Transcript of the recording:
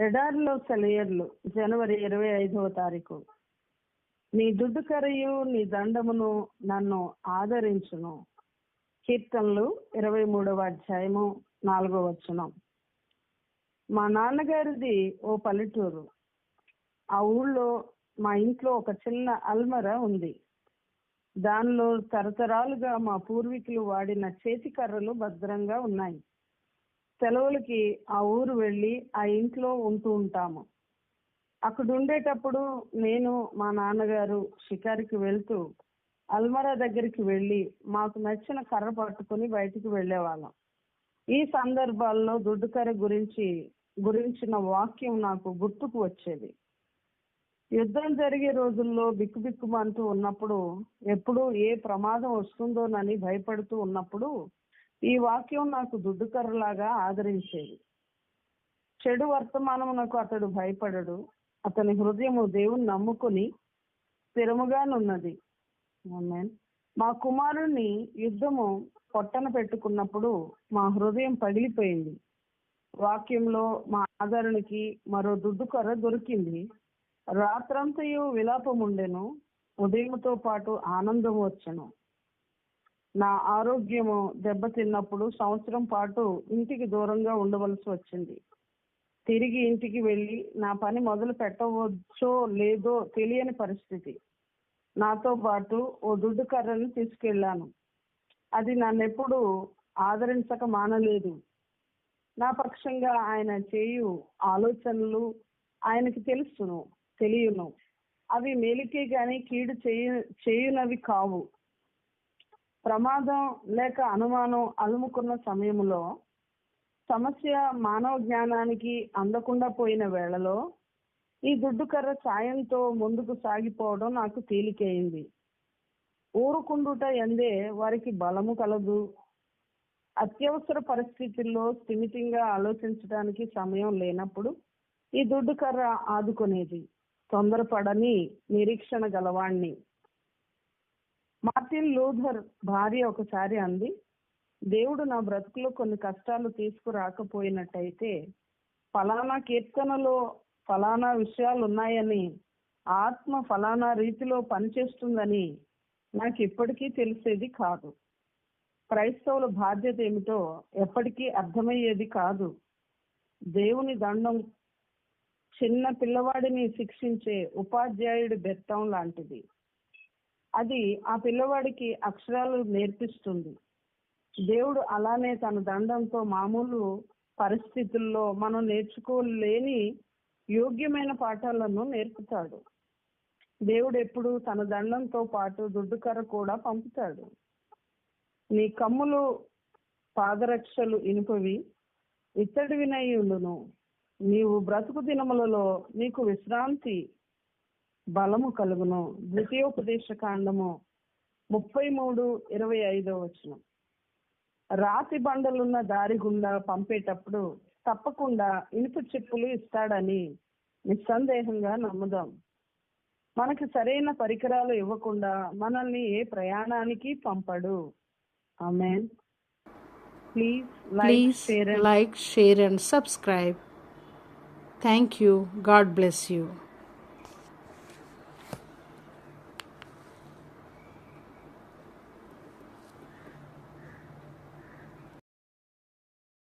ఎడారిలో సెలయర్లు జనవరి ఇరవై ఐదవ తారీఖు. నీ దుడ్డు కరయు నీ దండమును నన్ను ఆదరించును. కీర్తనలు ఇరవై మూడవ అధ్యాయము నాలుగో వచనం. మా నాన్నగారిది ఓ పల్లెటూరు. ఆ ఊళ్ళో మా ఇంట్లో ఒక చిన్న అల్మర ఉంది. దానిలో తరతరాలుగా మా పూర్వీకులు వాడిన చేతి కర్రలు భద్రంగా ఉన్నాయి. సెలవులకి ఆ ఊరు వెళ్ళి ఆ ఇంట్లో ఉంటూ ఉంటాము. అక్కడ ఉండేటప్పుడు నేను మా నాన్నగారు షికారికి వెళ్తూ అల్మరా దగ్గరికి వెళ్ళి మాకు నచ్చిన కర్ర పట్టుకుని బయటికి వెళ్ళేవాళ్ళం. ఈ సందర్భాల్లో దుడ్డు కర్ర గురించి గురించిన వాక్యం నాకు గుర్తుకు వచ్చేది. యుద్ధం జరిగే రోజుల్లో బిక్కుబిక్కుమంటూ ఉన్నప్పుడు ఎప్పుడు ఏ ప్రమాదం వస్తుందోనని భయపడుతూ ఉన్నప్పుడు ఈ వాక్యం నాకు దుడ్డుకర్రలాగా ఆదరించేది. చెడు వర్తమానమునకు అతడు భయపడడు. అతని హృదయము దేవుని నమ్ముకుని స్థిరముగానున్నది మా కుమారుణ్ణి యుద్ధము పొట్టన పెట్టుకున్నప్పుడు మా హృదయం పగిలిపోయింది. వాక్యంలో మా ఆదరణకి మరో దుడ్డు కర్ర దొరికింది. రాత్రంతయు విలాపం ఉండెను ఉదయంతో పాటు ఆనందం వచ్చెను. నా ఆరోగ్యము దెబ్బతిన్నప్పుడు సంవత్సరం పాటు ఇంటికి దూరంగా ఉండవలసి వచ్చింది. తిరిగి ఇంటికి వెళ్ళి నా పని మొదలు పెట్టవచ్చో లేదో తెలియని పరిస్థితి. నాతో పాటు ఓ దుడ్డు కర్రను తీసుకెళ్ళాను. అది నన్నెప్పుడు ఆదరించక మానలేదు. నా పక్షంగా ఆయన చేయు ఆలోచనలు ఆయనకి తెలుసును తెలియను. అవి మేలికే గాని కీడు చేయ చేయునవి కావు. ప్రమాదం లేక అనుమానం అలుముకున్న సమయంలో సమస్య మానవ జ్ఞానానికి అందకుండా పోయిన వేళలో ఈ దుడ్డు కర్ర సాయంతో ముందుకు సాగిపోవడం నాకు తేలికైంది. ఊరుకుండుట ఎందే వారికి బలము కలదు. అత్యవసర పరిస్థితుల్లో స్థిమితంగా ఆలోచించడానికి సమయం లేనప్పుడు ఈ దుడ్డు కర్ర ఆదుకునేది. తొందరపడని నిరీక్షణ గలవాణ్ణి. మార్టిన్ లూథర్ భార్య ఒకసారి అంది దేవుడు నా బ్రతుకులో కొన్ని కష్టాలు తీసుకురాకపోయినట్టయితే ఫలానా కీర్తనలో ఫలానా విషయాలు ఉన్నాయని ఆత్మ ఫలానా రీతిలో పనిచేస్తుందని నాకు ఇప్పటికీ తెలిసేది కాదు. క్రైస్తవుల బాధ్యత ఏమిటో ఎప్పటికీ అర్థమయ్యేది కాదు. దేవుని దండం చిన్న పిల్లవాడిని శిక్షించే ఉపాధ్యాయుడి బెత్తం లాంటిది. అది ఆ పిల్లవాడికి అక్షరాలు నేర్పిస్తుంది. దేవుడు అలానే తన దండంతో మామూలు పరిస్థితుల్లో మనం నేర్చుకోలేని యోగ్యమైన పాఠాలను నేర్పుతాడు. దేవుడు ఎప్పుడు తన దండంతో పాటు దుడ్డుకర కూడా పంపుతాడు. నీ కమ్ములు పాదరక్షలు ఇనుపవి ఇత్తడి వినయులను. నీవు బ్రతుకు దినములలో నీకు విశ్రాంతి బలము కలుగును ద్వితీయోపదేశ కాండము ముప్పై మూడు ఇరవై ఐదో వచనం రాతి బండలున్న దారి గుండా పంపేటప్పుడు తప్పకుండా ఇనుప చెప్పులు ఇస్తాడని నిస్సందేహంగా నమ్ముదాం మనకి సరైన పరికరాలు ఇవ్వకుండా మనల్ని ఏ ప్రయాణానికి పంపడు ఆమె please like Please share and subscribe. Thank you. God bless you.